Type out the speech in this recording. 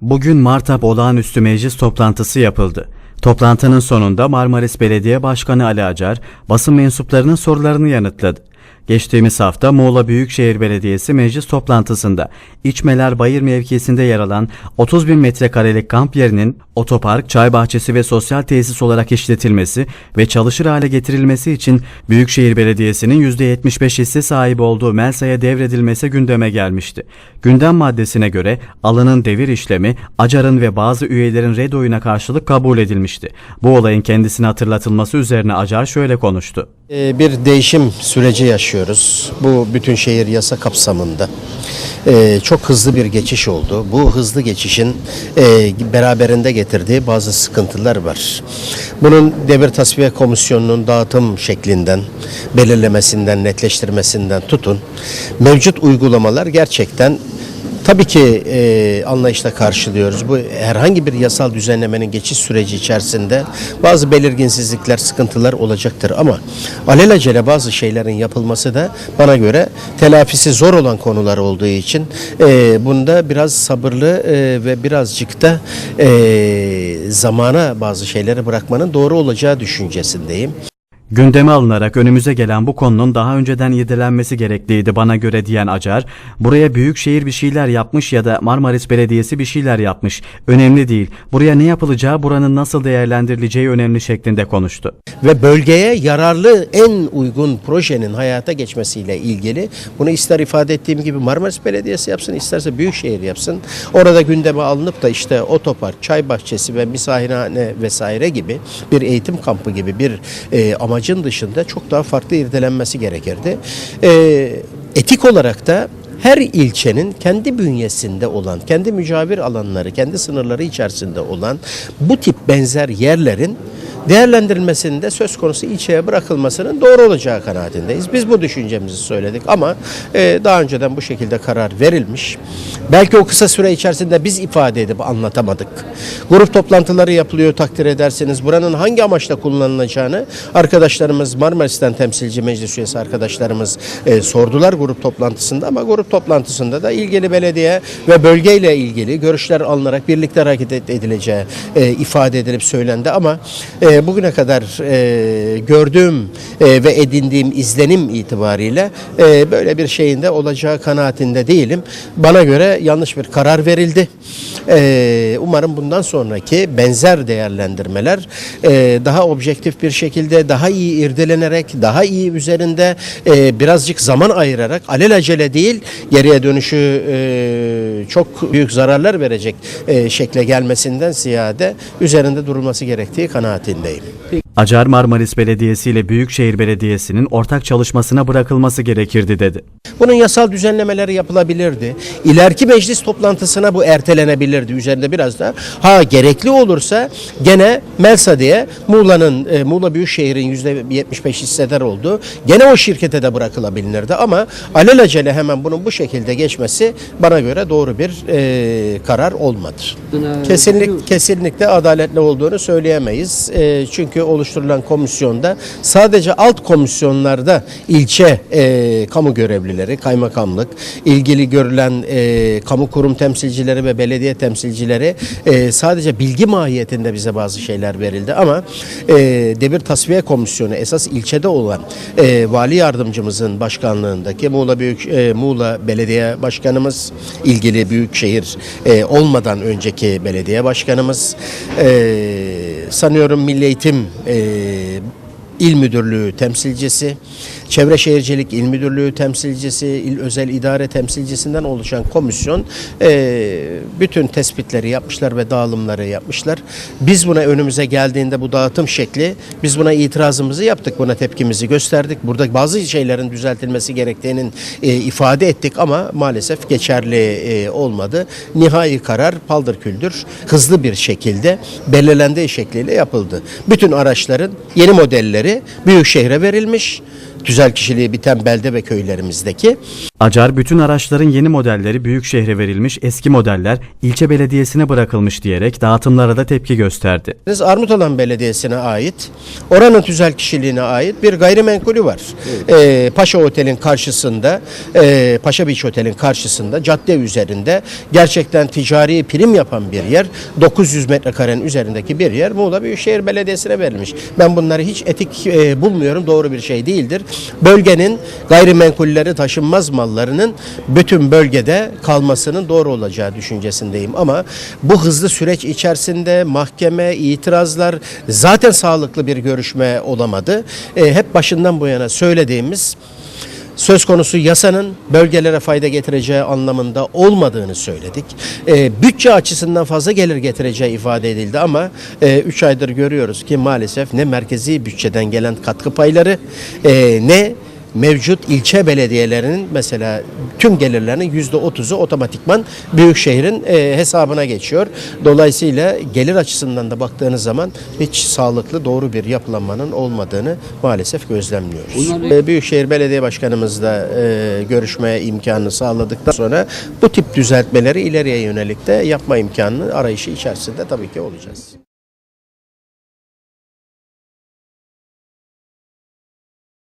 Bugün Martap Olağanüstü Meclis toplantısı yapıldı. Toplantının sonunda Marmaris Belediye Başkanı Ali Acar, basın mensuplarının sorularını yanıtladı. Geçtiğimiz hafta Muğla Büyükşehir Belediyesi meclis toplantısında İçmeler Bayır mevkisinde yer alan 30 bin metrekarelik kamp yerinin otopark, çay bahçesi ve sosyal tesis olarak işletilmesi ve çalışır hale getirilmesi için Büyükşehir Belediyesi'nin %75 hisse sahibi olduğu Melsa'ya devredilmesi gündeme gelmişti. Gündem maddesine göre alanın devir işlemi Acar'ın ve bazı üyelerin red oyuna karşılık kabul edilmişti. Bu olayın kendisine hatırlatılması üzerine Acar şöyle konuştu. Ee, Bir değişim süreci yaşıyoruz. Bu bütün şehir yasa kapsamında. Ee, Çok hızlı bir geçiş oldu. Bu hızlı geçişin e, beraberinde getirdiği bazı sıkıntılar var. Bunun Devir Tasfiye Komisyonu'nun dağıtım şeklinden, belirlemesinden, netleştirmesinden tutun. Mevcut uygulamalar gerçekten Tabii ki e, anlayışla karşılıyoruz. Bu herhangi bir yasal düzenlemenin geçiş süreci içerisinde bazı belirginsizlikler, sıkıntılar olacaktır ama alelacele bazı şeylerin yapılması da bana göre telafisi zor olan konular olduğu için e, bunda biraz sabırlı e, ve birazcık da e, zamana bazı şeyleri bırakmanın doğru olacağı düşüncesindeyim. Gündeme alınarak önümüze gelen bu konunun daha önceden irdelenmesi gerekliydi bana göre diyen Acar, buraya büyükşehir bir şeyler yapmış ya da Marmaris Belediyesi bir şeyler yapmış. Önemli değil. Buraya ne yapılacağı, buranın nasıl değerlendirileceği önemli şeklinde konuştu. ve bölgeye yararlı en uygun projenin hayata geçmesiyle ilgili bunu ister ifade ettiğim gibi Marmaris Belediyesi yapsın isterse Büyükşehir yapsın. Orada gündeme alınıp da işte otopark, çay bahçesi ve misafirhane vesaire gibi bir eğitim kampı gibi bir e, amacın dışında çok daha farklı irdelenmesi gerekirdi. E, etik olarak da her ilçenin kendi bünyesinde olan, kendi mücavir alanları, kendi sınırları içerisinde olan bu tip benzer yerlerin değerlendirilmesinde söz konusu ilçeye bırakılmasının doğru olacağı kanaatindeyiz. Biz bu düşüncemizi söyledik ama e, daha önceden bu şekilde karar verilmiş. Belki o kısa süre içerisinde biz ifade edip anlatamadık. Grup toplantıları yapılıyor takdir ederseniz. Buranın hangi amaçla kullanılacağını arkadaşlarımız Marmaris'ten temsilci meclis üyesi arkadaşlarımız e, sordular grup toplantısında ama grup toplantısında da ilgili belediye ve bölgeyle ilgili görüşler alınarak birlikte hareket edileceği e, ifade edilip söylendi ama e, bugüne kadar e, gördüğüm e, ve edindiğim izlenim itibariyle e, böyle bir şeyin de olacağı kanaatinde değilim. Bana göre yanlış bir karar verildi. E, umarım bundan sonraki benzer değerlendirmeler e, daha objektif bir şekilde, daha iyi irdelenerek, daha iyi üzerinde e, birazcık zaman ayırarak alelacele değil geriye dönüşü e, çok büyük zararlar verecek e, şekle gelmesinden ziyade üzerinde durulması gerektiği kanaatindeyim. Acar Marmaris Belediyesi ile Büyükşehir Belediyesi'nin ortak çalışmasına bırakılması gerekirdi dedi. Bunun yasal düzenlemeleri yapılabilirdi. İleriki meclis toplantısına bu ertelenebilirdi. Üzerinde biraz da ha gerekli olursa gene Melsa diye Muğla'nın e, Muğla Büyükşehir'in %75 hissedar olduğu gene o şirkete de bırakılabilirdi ama alelacele hemen bunun bu şekilde geçmesi bana göre doğru bir e, karar olmadı. Kesinlik, kesinlikle adaletli olduğunu söyleyemeyiz. E, çünkü oluşturulan komisyonda sadece alt komisyonlarda ilçe e, kamu görevlileri, kaymakamlık, ilgili görülen e, kamu kurum temsilcileri ve belediye temsilcileri e, sadece bilgi mahiyetinde bize bazı şeyler verildi ama e, Devir Tasfiye Komisyonu esas ilçede olan e, vali yardımcımızın başkanlığındaki Muğla Büyük e, Muğla Belediye Başkanımız, ilgili büyükşehir e, olmadan önceki belediye başkanımız, e, sanıyorum Milli Eğitim e, İl Müdürlüğü temsilcisi, Çevre Şehircilik İl Müdürlüğü temsilcisi, İl Özel İdare temsilcisinden oluşan komisyon e, bütün tespitleri yapmışlar ve dağılımları yapmışlar. Biz buna önümüze geldiğinde bu dağıtım şekli, biz buna itirazımızı yaptık, buna tepkimizi gösterdik. Burada bazı şeylerin düzeltilmesi gerektiğinin e, ifade ettik ama maalesef geçerli e, olmadı. Nihai karar paldır küldür hızlı bir şekilde belirlendiği şekliyle yapıldı. Bütün araçların yeni modelleri büyük şehre verilmiş. Tüzel kişiliği biten belde ve köylerimizdeki. Acar bütün araçların yeni modelleri büyük şehre verilmiş, eski modeller ilçe belediyesine bırakılmış diyerek dağıtımlara da tepki gösterdi. Biz Armutalan Belediyesi'ne ait, oranın tüzel kişiliğine ait bir gayrimenkulü var. Ee, Paşa Otel'in karşısında, e, Paşa Beach Otel'in karşısında, cadde üzerinde gerçekten ticari prim yapan bir yer. 900 metrekarenin üzerindeki bir yer Muğla Büyükşehir Belediyesi'ne verilmiş. Ben bunları hiç etik e, bulmuyorum, doğru bir şey değildir. Bölgenin gayrimenkulleri taşınmaz mallarının bütün bölgede kalmasının doğru olacağı düşüncesindeyim. Ama bu hızlı süreç içerisinde mahkeme, itirazlar zaten sağlıklı bir görüşme olamadı. E, hep başından bu yana söylediğimiz söz konusu yasanın bölgelere fayda getireceği anlamında olmadığını söyledik. E, bütçe açısından fazla gelir getireceği ifade edildi ama 3 aydır görüyoruz ki maalesef ne merkezi bütçeden gelen katkı payları e, ne mevcut ilçe belediyelerinin mesela tüm gelirlerinin yüzde otuzu otomatikman büyükşehirin e, hesabına geçiyor. Dolayısıyla gelir açısından da baktığınız zaman hiç sağlıklı doğru bir yapılanmanın olmadığını maalesef gözlemliyoruz. E, Büyükşehir Belediye Başkanımızla e, görüşmeye imkanını sağladıktan sonra bu tip düzeltmeleri ileriye yönelik de yapma imkanını arayışı içerisinde tabii ki olacağız.